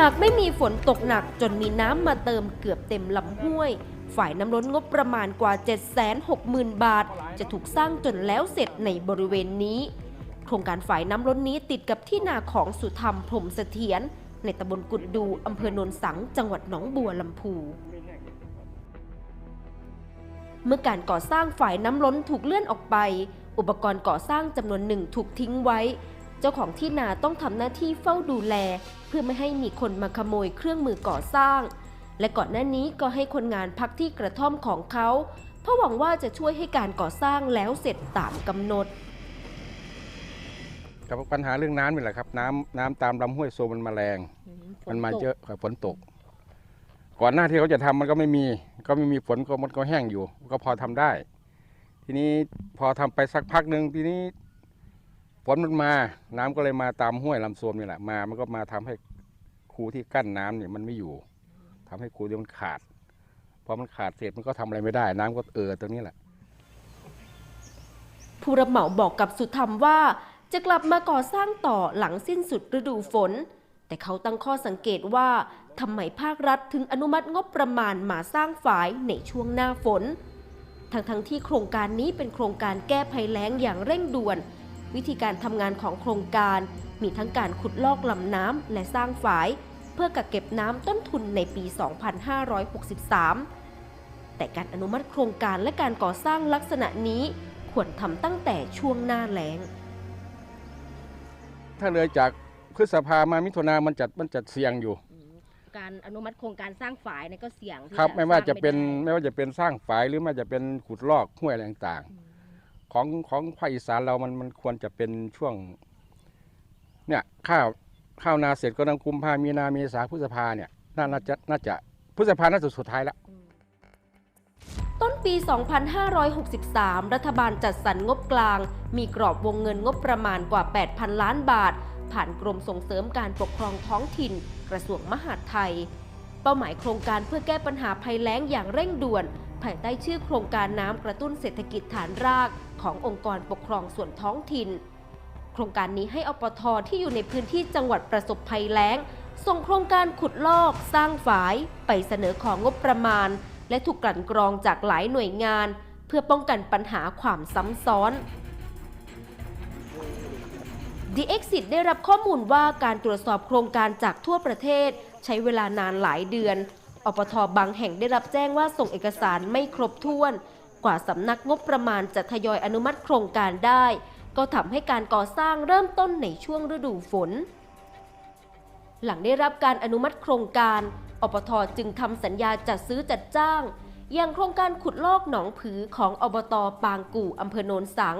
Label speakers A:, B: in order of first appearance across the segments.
A: หากไม่มีฝนตกหนักจนมีน้ำมาเติมเกือบเต็มลำห้วย ฝ่ายน้ำล้นงบประมาณกว่า 760,000 บาท จะถูกสร้างจนแล้วเสร็จในบริเวณนี้ โครงการฝ่ายน้ำล้นนี้ติดกับที่นาของสุธรรมพรมเสถียรในตำบลกุดดูอำเภอโนนสัง จังหวัดหนองบัวลำพู เมื่อการก่อสร้างฝ่ายน้ำล้นถูกเลื่อนออกไป อุปกรณ์ก่อสร้างจำนวนหนึ่งถูกทิ้งไว้ เจ้าของที่นาต้องทำหน้าที่เฝ้าดูแล เพื่อไม่ให้มีคนมาขโมยเครื่องมือก่อสร้าง และก่อนหน้านี้ก็ให้คนงานพักที่กระท่อมของเขาเพราะหวังว่าจะช่วยให้การก่อสร้างแล้วเสร็จตามกำหนด
B: กับปัญหาเรื่องน้ำนี่แหละครับน้ำน้ำตามลำห้วยโซมันมาแรงมันมาเยอะครับฝนตก ก่อนหน้าที่เขาจะทำมันก็ไม่มี ก็ไม่มีฝนก็มันก็แห้งอยู่ ก็พอทำได้ ทีนี้พอทำไปสักพักหนึ่งทีนี้ ฝนมันมา น้ำก็เลยมาตามห้วยลำโซมนี่แหละมา มันก็มาทำให้คูที่กั้นน้ำเนี่ยมันไม่อยู่ทำให้คูที่มันขาดพอมันขาดเสร็จมันก็ทำอะไรไม่ได้ น้ำก็เออตรงนี้แหละ
A: ผู้รับเหมาบอกกับสุธรรมว่า จะกลับมาก่อสร้างต่อหลังสิ้นสุดฤดูฝน แต่เขาตั้งข้อสังเกตว่าทำไมภาครัฐถึงอนุมัติงบประมาณมาสร้างฝายในช่วงหน้าฝน ทั้งทั้งๆที่โครงการนี้เป็นโครงการแก้ภัยแล้งอย่างเร่งด่วน วิธีการทำงานของโครงการ มีทั้งการขุดลอกลำน้ำและสร้างฝาย เพื่อกักเก็บน้ำต้นทุนในปี 2563 แต่การอนุมัติโครงการและการก่อสร้างลักษณะนี้ควรทำตั้งแต่ช่วงหน้าแล้ง
B: ถ้าเลยจากพฤษภามามิถุนามันจัดมันจัดเสี่ยงอยู่
C: การอนุมัติโครงการสร้างฝายเนี่ยก็เสี่ยงที่
B: ครับไม่ว่าจะ
C: สร้ง
B: เป็น
C: ไได้
B: ไม่ว่าจะเป็นสร้างฝายหรือไม่ว่าจะเป็นขุดลอกห้วยอะไรต่างๆ ของของภาคอีสานเรามันมันควรจะเป็นช่วง เนี่ยข้าวข้าวนาเสร็จก็ต้องกุมภามีนาเมษาพฤษภาเนี่ยน่าน่าจะน่าจะพฤษภาน่าจะสุดท้ายแล้ว
A: ต้นปี 2563 รัฐบาลจัดสรรงบกลาง มีกรอบวงเงินงบประมาณกว่า 8,000 ล้านบาท ผ่านกรมส่งเสริมการปกครองท้องถิ่น กระทรวงมหาดไทย เป้าหมายโครงการเพื่อแก้ปัญหาภัยแล้งอย่างเร่งด่วน ภายใต้ชื่อโครงการน้ำกระตุ้นเศรษฐกิจฐานรากขององค์กรปกครองส่วนท้องถิ่น โครงการนี้ให้อปทที่อยู่ในพื้นที่จังหวัดประสบภัยแล้ง ส่งโครงการขุดลอก สร้างฝาย ไปเสนอของงบประมาณ และถูกกลั่นกรองจากหลายหน่วยงาน เพื่อป้องกันปัญหาความซ้ำซ้อน The Exit ได้รับข้อมูลว่าการตรวจสอบโครงการจากทั่วประเทศ ใช้เวลานานหลายเดือน อปทบางแห่งได้รับแจ้งว่าส่งเอกสารไม่ครบถ้วน กว่าสำนักงบประมาณจะทยอยอนุมัติโครงการได้ ก็ทำให้การก่อสร้างเริ่มต้นในช่วงฤดูฝน หลังได้รับการอนุมัติโครงการ อปทจึงทำสัญญาจัดซื้อจัดจ้างอย่างโครงการขุดลอกหนองผือของอบตปางกู่อำเภอโนนสัง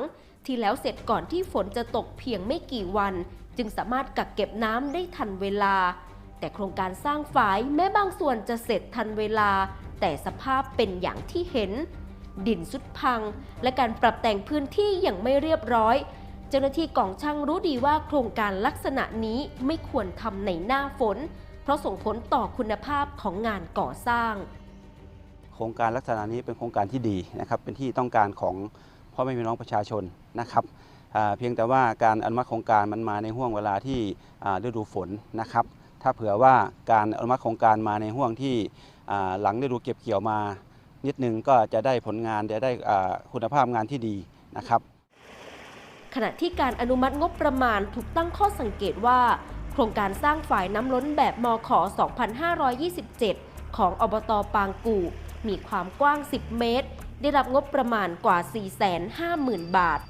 A: ที่แล้วเสร็จก่อนที่ฝนจะตกเพียงไม่กี่วัน จึงสามารถกักเก็บน้ำได้ทันเวลา แต่โครงการสร้างฝายแม้บางส่วนจะเสร็จทันเวลา แต่สภาพเป็นอย่างที่เห็น ดินสุดพัง และการปรับแต่งพื้นที่อย่างไม่เรียบร้อย เจ้าหน้าที่กองช่างรู้ดีว่าโครงการลักษณะนี้ไม่ควรทำในหน้าฝน เพราะส่งผลต่อคุณภาพของงานก่อสร้าง
D: โครงการลักษณะนี้เป็นโครงการที่ดีนะครับ เป็นที่ต้องการของพ่อแม่พี่น้องประชาชนนะครับเพียงแต่ว่าการอนุมัติโครงการมันมาในห่วงเวลาที่ฤดูฝนนะครับ ถ้าเผื่อว่าการอนุมัติโครงการมาในห่วงที่หลังฤดูเก็บเกี่ยวมา นิดนึงก็จะได้ผลงานจะได้คุณภาพงานที่ดีนะครับ
A: ขณะที่การอนุมัติงบประมาณถูกตั้งข้อสังเกตว่า โครงการสร้างฝ่ายน้ำล้นแบบมข2527 ของอบตปางกู่ มีความกว้าง 10 เมตร ได้รับงบประมาณกว่า 450,000 บาท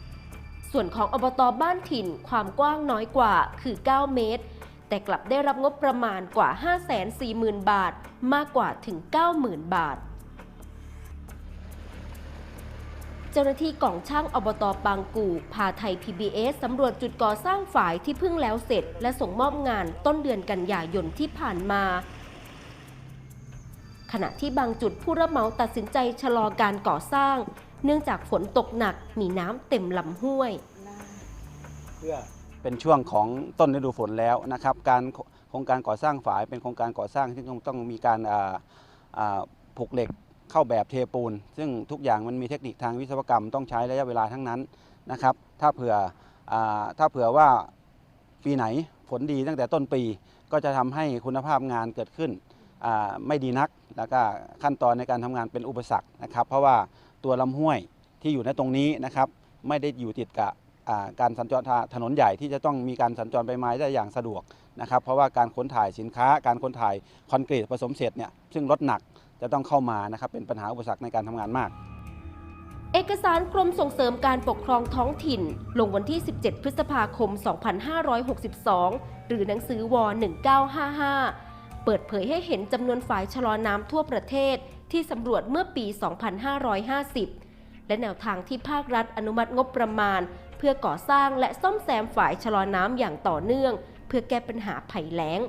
A: ส่วนของอบตบ้านถิ่นความกว้างน้อยกว่าคือ 9 เมตร แต่กลับได้รับงบประมาณกว่า 540,000 บาท มากกว่าถึง 90,000 บาท เจ้าหน้าที่กองช่างอบตปางกู่พาไทย PBS สำรวจจุดก่อสร้างฝายที่เพิ่งแล้วเสร็จ และส่งมอบงานต้นเดือนกันยายนที่ผ่านมา ขณะที่บางจุดผู้รับเหมาตัดสินใจชะลอการก่อสร้าง เนื่องจากฝนตกหนักมีน้ำเต็มลำห้วย
D: เป็นช่วงของต้นฤดูฝนแล้วนะครับ การโครงการก่อสร้างฝายเป็นโครงการก่อสร้างที่ต้องต้องมีการผูกเหล็กเข้าแบบเทปูน ซึ่งทุกอย่างมันมีเทคนิคทางวิศวกรรมต้องใช้ระยะเวลาทั้งนั้นนะครับ ถ้าเผื่ออถ้าเผื่อว่าปีไหนฝนดีตั้งแต่ต้นปีก็จะทำให้คุณภาพงานเกิดขึ้นไม่ดีนัก แล้วก็ขั้นตอนในการทำงานเป็นอุปสรรคนะครับ เพราะว่าตัวลำห้วยที่อยู่ในตรงนี้นะครับ ไม่ได้อยู่ติดกับ การสัญจรถนนใหญ่ที่จะต้องมีการสัญจรไปมาได้อย่างสะดวกนะครับ เพราะว่าการขนถ่ายสินค้า การขนถ่ายคอนกรีตผสมเสร็จเนี่ยซึ่งรถหนักจะต้องเข้ามานะครับเป็นปัญหาอุปสรรคในการทำงานมาก
A: เอกสารกรมส่งเสริมการปกครองท้องถิ่น ลงวันที่ 17 พฤษภาคม 2562 หรือหนังสือว 1955 เปิดเผยให้เห็นจำนวนฝ่ายชะลอน้ำทั่วประเทศที่สำรวจเมื่อปี 2550 และแนวทางที่ภาครัฐอนุมัติงบประมาณ เพื่อก่อสร้างและซ่อมแซมฝายชะลอน้ำอย่างต่อเนื่อง เพื่อแก้ปัญหาภัยแล้ง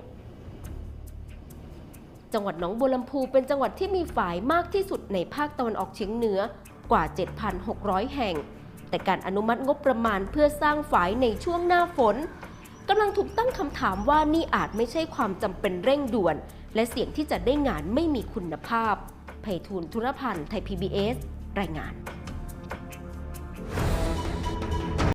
A: จังหวัดหนองบัวลำพูเป็นจังหวัดที่มีฝายมากที่สุดในภาคตะวันออกเฉียงเหนือกว่า 7,600 แห่ง แต่การอนุมัติงบประมาณเพื่อสร้างฝายในช่วงหน้าฝนกำลังถูกตั้งคำถามว่านี่อาจไม่ใช่ความจำเป็นเร่งด่วน และเสี่ยงที่จะได้งานไม่มีคุณภาพไพฑูรย์ธุรพันธ์ไทย PBS รายงาน